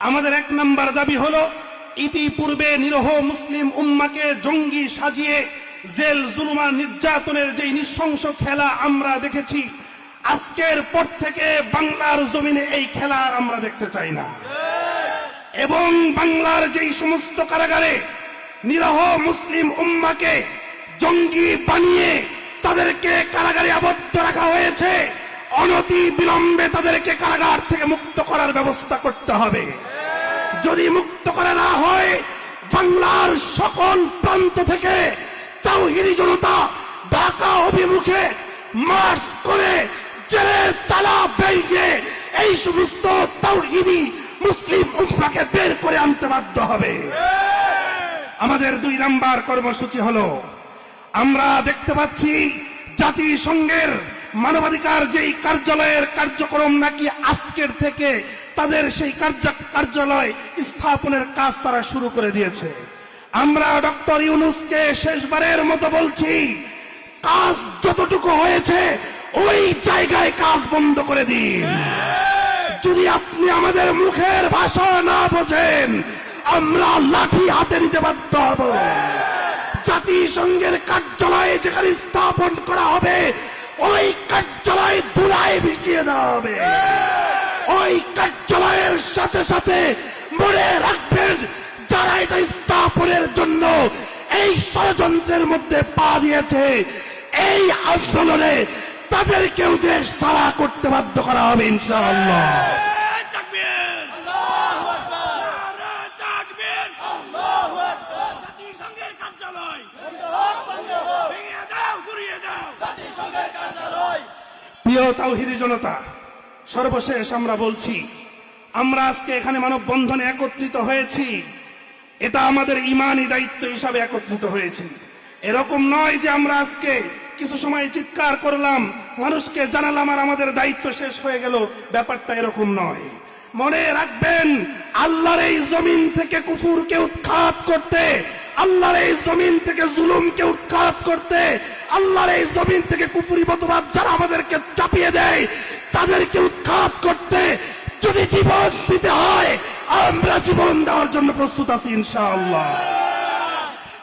আমাদের এক নাম্বার দাবি হলো, ইতিপূর্বে নিরহ মুসলিম উম্মাকে জঙ্গি সাজিয়ে জেল জুলুমা নির্যাতনের যে নৃশংস খেলা আমরা দেখেছি, আজকের পর থেকে বাংলার জমিনে এই খেলা আমরা দেখতে চাই না। এবং বাংলার যেই সমস্ত কারাগারে নিরহ মুসলিম উম্মাকে জঙ্গি বানিয়ে তাদেরকে কারাগারে আবদ্ধ রাখা হয়েছে অনতি বিলম্বে তাদেরকে কারাগার থেকে মুক্ত করার ব্যবস্থা করতে হবে। যদি মুক্ত করা না হয়, বাংলার সকল প্রান্ত থেকে তাওহিদি জনতা ঢাকা অভিমুখে মার্চ করে জেলের তালা ভেঙে এই সমস্ত তাওহিদি মুসলিম উম্মাকে বের করে আনতে বাধ্য হবে। আমাদের দুই নাম্বার কর্মসূচি হলো, আমরা দেখতে পাচ্ছি জাতিসংঘের মানবাধিকার যেই কার্যালয়ের কার্যক্রম নাকি আজকের থেকে তাদের সেই কার্য- কার্যালয় স্থাপনের কাজ তারা শুরু করে দিয়েছে। আমরা ডক্টর ইউনুসকে শেষবারের মতো বলছি, কাজ যতটুকু হয়েছে, ওই জায়গায় কাজ বন্ধ করে দিন। যদি আপনি আমাদের মুখের ভাষা না বোঝেন, আমরা লাঠি হাতে নিতে বাধ্য হব। জাতিসংঘের কার্যালয়ে যেখানে স্থাপন করা হবে ওই কার্যালয় ধুলায় ভিজিয়ে দেওয়া হবে। ওই কার্যালয়ের সাথে সাথে মনে রাখবেন, যারা এটা স্থাপনের জন্য এই ষড়যন্ত্রের মধ্যে পা দিয়েছে, এই আন্দোলনে তাদেরকেও দেশ সারা করতে বাধ্য করা হবে, ইনশাআল্লাহ। প্রিয় তাওহিদি জনতা, সর্বশেষ আমরা বলছি, আমরা আজকে এখানে মানববন্ধনে একত্রিত হয়েছি। এটা আমাদের ইমানি দায়িত্ব হিসাবে একত্রিত হয়েছি। এরকম নয় যে আমরা আজকে কিছু সময় চিৎকার করলাম, মানুষকে জানালাম আর আমাদের দায়িত্ব শেষ হয়ে গেল। ব্যাপারটা এরকম নয়। মনে রাখবেন, আল্লাহর এই জমিন থেকে কুফুরকে উৎখাত করতে আল্লাহর এই জমিন থেকে জুলুমকে উৎখাত করতে, আল্লাহর এই জমিন থেকে কুফুরি মতবাদ যারা আমাদেরকে চাপিয়ে দেয়, তাদেরকে উৎখাত করতে যদি জীবন দিতে হয়, আমরা জীবন দেওয়ার জন্য প্রস্তুত আছি ইনশাআল্লাহ।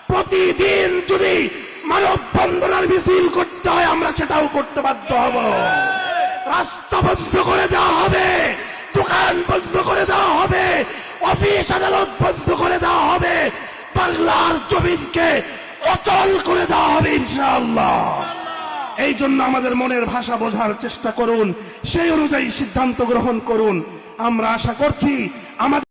প্রতিদিন যদি মানব বন্ধনার মিছিল করতে হয়, আমরা সেটাও করতে বাধ্য হব। রাস্তা বন্ধ করে দেওয়া হবে, দোকান বন্ধ করে দেওয়া হবে, অফিস আদালত বন্ধ করে দেওয়া হবে বাংলার জমিনকে অচল করে দেওয়া হবে ইনশাআল্লাহ। এই জন্য আমাদের মনের ভাষা বোঝার চেষ্টা করুন, সেই অনুযায়ী সিদ্ধান্ত গ্রহণ করুন। আমরা আশা করছি আমাদের